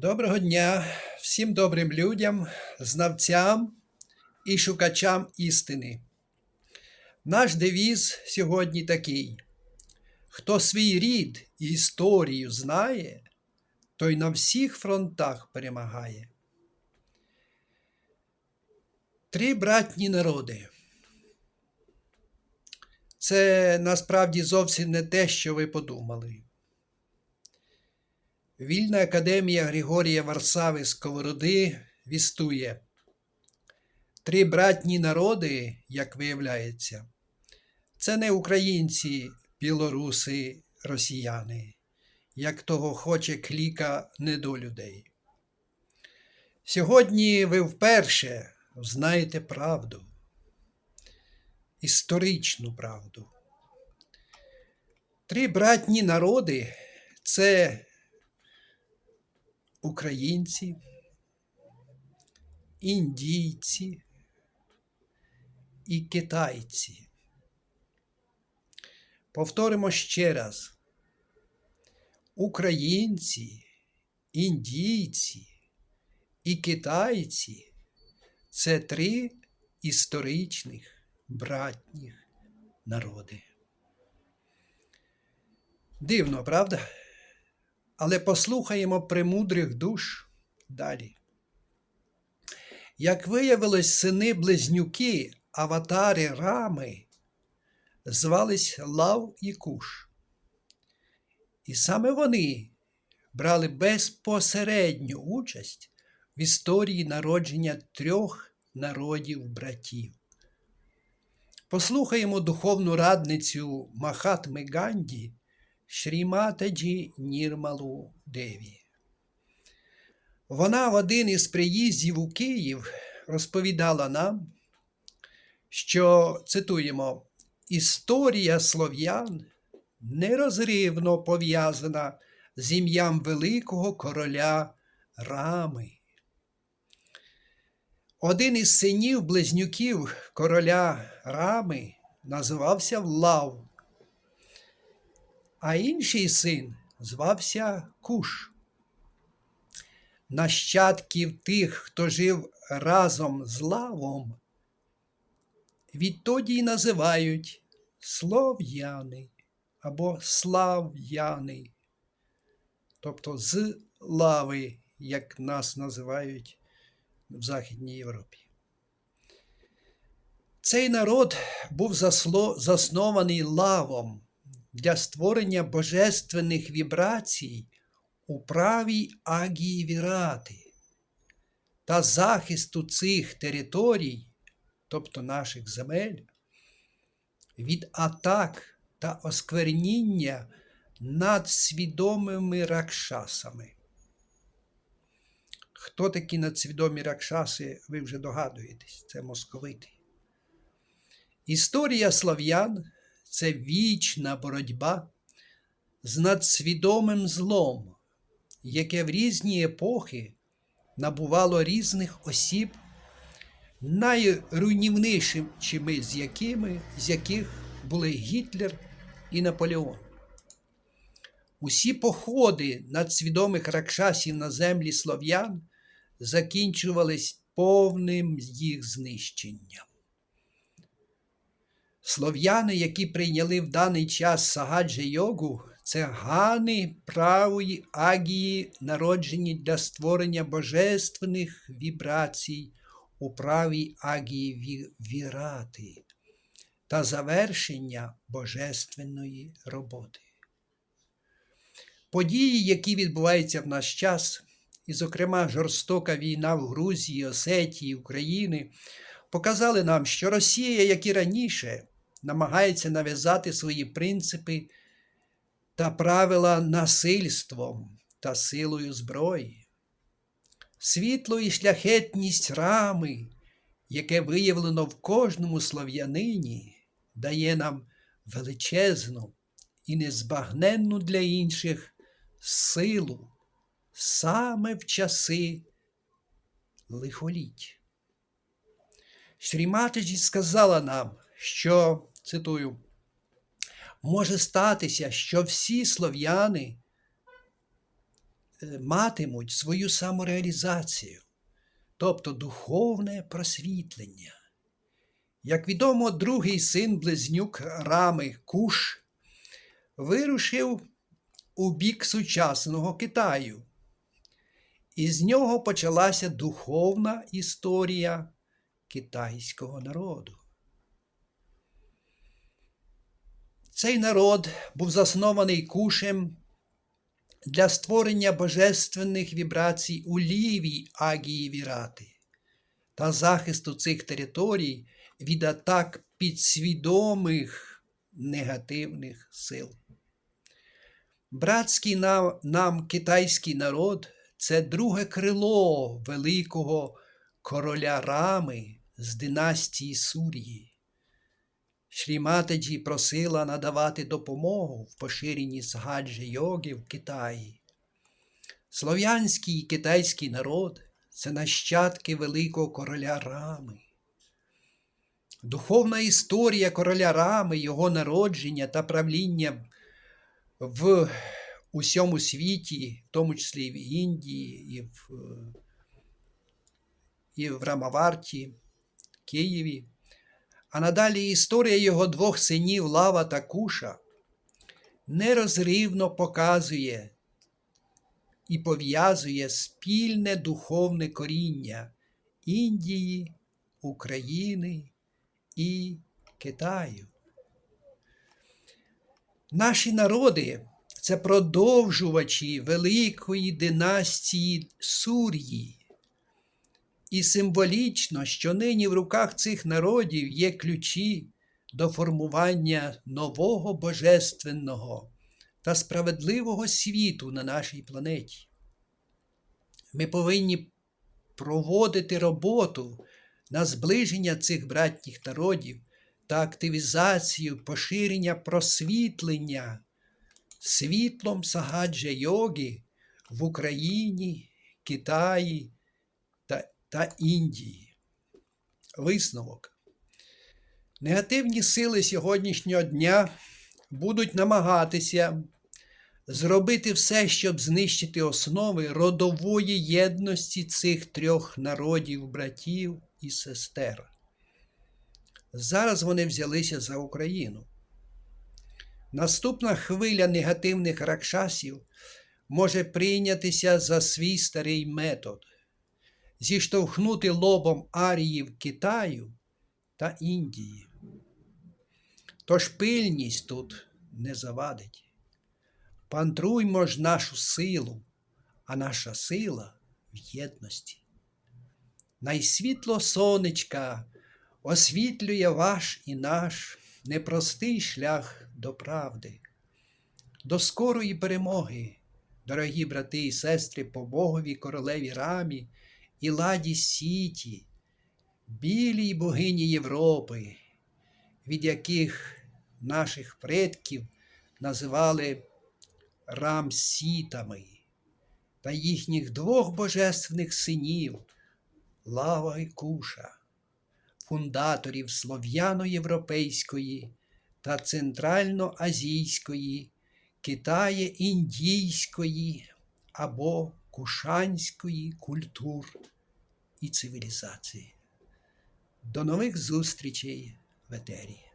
Доброго дня всім добрим людям, знавцям і шукачам істини. Наш девіз сьогодні такий: хто свій рід і історію знає, той на всіх фронтах перемагає. Три братні народи. Це насправді зовсім не те, що ви подумали. Вільна академія Григорія Варсави Сковороди вістує. Три братні народи, як виявляється, це не українці, білоруси, росіяни, як того хоче кліка недолюдей. Сьогодні ви вперше знаєте правду, історичну правду. Три братні народи це українці, індійці і китайці. Повторимо ще раз. Українці, індійці і китайці це три історичних братніх народи. Дивно, правда? Але послухаємо премудрих душ далі. Як виявилось, сини близнюки аватари Рами звались Лав і Куш. І саме вони брали безпосередню участь в історії народження трьох народів братів. Послухаємо духовну радницю Махатми Ганді Шріматаджі Нірмалу Деві. Вона в один із приїздів у Київ розповідала нам, що цитуємо, історія слов'ян нерозривно пов'язана з ім'ям великого короля Рами. Один із синів близнюків короля Рами називався Влав а інший син звався Куш. Нащадків тих, хто жив разом з лавом, відтоді й називають слов'яни або слав'яни, тобто з лави, як нас називають в Західній Європі. Цей народ був заснований лавом для створення божественних вібрацій у правій агії вірати та захисту цих територій, тобто наших земель, від атак та оскверніння над свідомими ракшасами. Хто такі надсвідомі ракшаси, ви вже догадуєтесь, це московити. Історія слав'ян це вічна боротьба з надсвідомим злом, яке в різні епохи набувало різних осіб, найруйнівнішими з якими, з яких були Гітлер і Наполеон. Усі походи надсвідомих ракшасів на землі слов'ян закінчувались повним їх знищенням. Слов'яни, які прийняли в даний час сагаджа йогу, це гани правої агії, народжені для створення божественних вібрацій у правій агії вірати та завершення божественної роботи. Події, які відбуваються в наш час, і, зокрема, жорстока війна в Грузії, Осетії, України, показали нам, що Росія, як і раніше, намагається нав'язати свої принципи та правила насильством та силою зброї. Світло і шляхетність рами, яке виявлено в кожному слов'янині, дає нам величезну і незбагненну для інших силу саме в часи лихоліть. Шріматиджі сказала нам, що цитую, може статися, що всі слов'яни е, матимуть свою самореалізацію, тобто духовне просвітлення. Як відомо, другий син близнюк Рами Куш вирушив у бік сучасного Китаю. І з нього почалася духовна історія китайського народу. Цей народ був заснований кушем для створення божественних вібрацій у лівій агії Вірати та захисту цих територій від атак підсвідомих негативних сил. Братський нам, нам китайський народ це друге крило великого короля Рами з династії Сурії. Шріматаджі просила надавати допомогу в поширенні згаджа йоги в Китаї. Слов'янський і китайський народ це нащадки великого короля Рами. Духовна історія короля Рами, його народження та правління в усьому світі, в тому числі і в Індії, і в, і в Рамаварті, Києві. А надалі історія його двох синів Лава та Куша нерозривно показує і пов'язує спільне духовне коріння Індії, України і Китаю. Наші народи це продовжувачі великої династії Сур'ї. І символічно, що нині в руках цих народів є ключі до формування нового божественного та справедливого світу на нашій планеті. Ми повинні проводити роботу на зближення цих братніх народів та активізацію поширення просвітлення світлом сагаджа йоги в Україні, Китаї та, Індії. Висновок. Негативні сили сьогоднішнього дня будуть намагатися зробити все, щоб знищити основи родової єдності цих трьох народів, братів і сестер. Зараз вони взялися за Україну. Наступна хвиля негативних ракшасів може прийнятися за свій старий метод зіштовхнути лобом аріїв Китаю та Індії. Тож пильність тут не завадить. Пантруймо ж нашу силу, а наша сила в єдності. Найсвітло сонечка освітлює ваш і наш непростий шлях до правди, до скорої перемоги, дорогі брати і сестри по Богові королеві Рамі і ладі Сіті, білій богині Європи, від яких наших предків називали рамсітами та їхніх двох божественних синів Лава і Куша, фундаторів слов'яно-європейської та центрально-азійської, Китає-індійської або кушанської культур і цивілізації. До нових зустрічей в етері.